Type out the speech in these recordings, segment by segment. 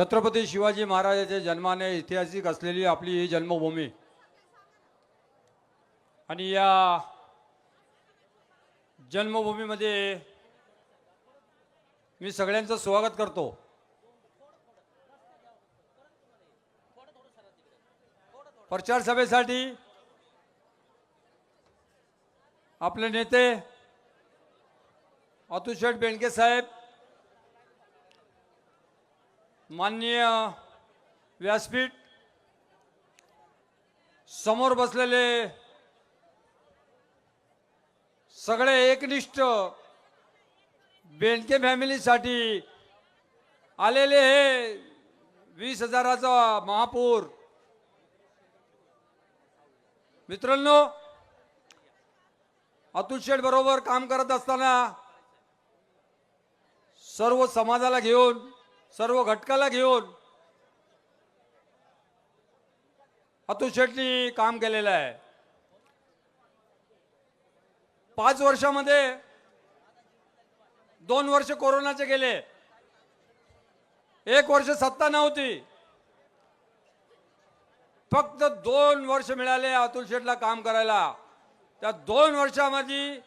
छत्रपती शिवाजी महाराजांच्या जन्माने ऐतिहासिक असलेली आपली ही जन्मभूमी. आणि या जन्मभूमीमध्ये मी सगळ्यांचं स्वागत करतो. प्रचार सभेसाठी आपले नेते अतुशेठ बेंडके साहेब माननीय व्यासपीठ समोर बसलेले सगळे एकनिष्ठ बेंडके फॅमिलीसाठी आलेले हे वीस हजाराचा महापूर. मित्रांनो अतुल शेठ बरोबर काम करत असताना सर्व समाजाला घेऊन सर्व घटकाला घेऊन अतुल शेठनी काम केलेलं आहे. पाच वर्षामध्ये दोन वर्ष कोरोनाचे गेले. एक वर्ष सत्ता नव्हती. फक्त दोन वर्ष मिळाले अतुल शेठला काम करायला. त्या दोन वर्षामध्ये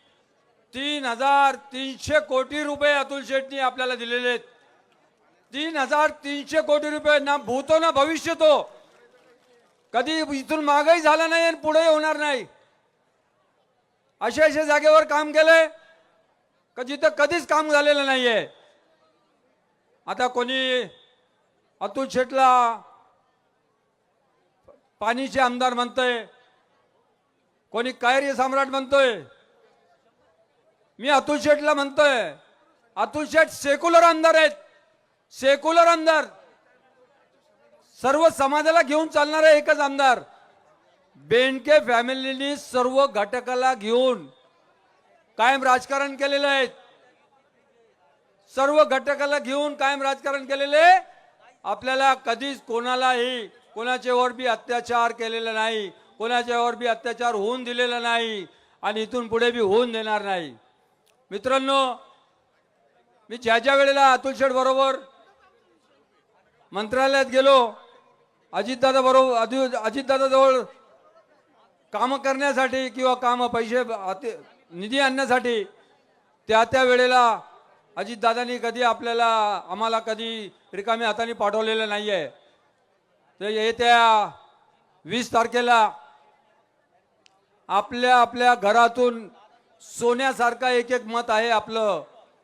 तीन हजार तीनशे कोटी रुपये अतुल शेठनी आपल्याला दिलेले आहेत. तीन हजार तीनशे कोटी रुपये ना भूतो ना भविष्य तो. कधी इथून मागही झाला नाही आणि पुढेही होणार नाही. अशा अशा जागेवर काम केलंय. का जिथं कधीच काम झालेलं नाहीये. आता कोणी अतुल शेठला पाणीचे आमदार म्हणतोय. कोणी कायरी सम्राट म्हणतोय. मी अतुल शेठला म्हणतोय. अतुल शेठ सेक्युलर आमदार आहेत. सेक्युलर आमदार. सर्व समाजाला घेऊन चालणारा एकच आमदार. बेंडके फॅमिलीनी सर्व घटकाला घेऊन कायम राजकारण केलेलं आहे. सर्व घटकाला घेऊन कायम राजकारण केलेले आपल्याला कधीच कोणालाही कोणाच्यावर बी अत्याचार केलेला नाही कोणाच्यावर बी अत्याचार होऊन दिलेला नाही आणि इथून पुढे बी होऊन देणार नाही. मित्रांनो मी ज्या ज्या वेळेला अतुल शेठ बरोबर मंत्रालयात गेलो. अजितदादा बरोबर अजित अजितदादा जवळ कामं करण्यासाठी किंवा कामं पैसे निधी आणण्यासाठी त्या त्या वेळेला अजितदादांनी कधी आपल्याला आम्हाला कधी रिकाम्या हाताने पाठवलेलं नाही आहे तर येत्या वीस तारखेला आपल्या आपल्या घरातून सोन्यासारखं एक एक मत आहे आपलं.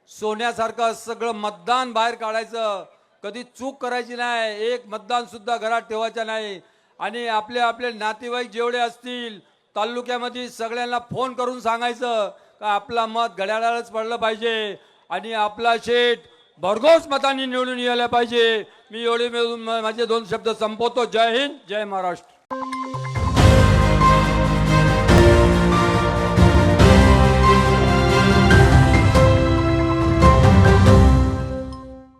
सोन्यासारखं सगळं मतदान बाहेर काढायचं. कधी चूक करायची नाही एक मतदान सुद्धा घरात ठेवायचं नाही. आणि आपले आपले नातेवाईक जेवढे असतील तालुक्यामध्ये सगळ्यांना फोन करून सांगायचं का आपला मत घड्याळालाच पडलं पाहिजे. आणि आपला शेठ भरघोस मतांनी निवडून यायला पाहिजे. मी एवढे मिळून माझे दोन शब्द संपवतो. जय हिंद जय महाराष्ट्र.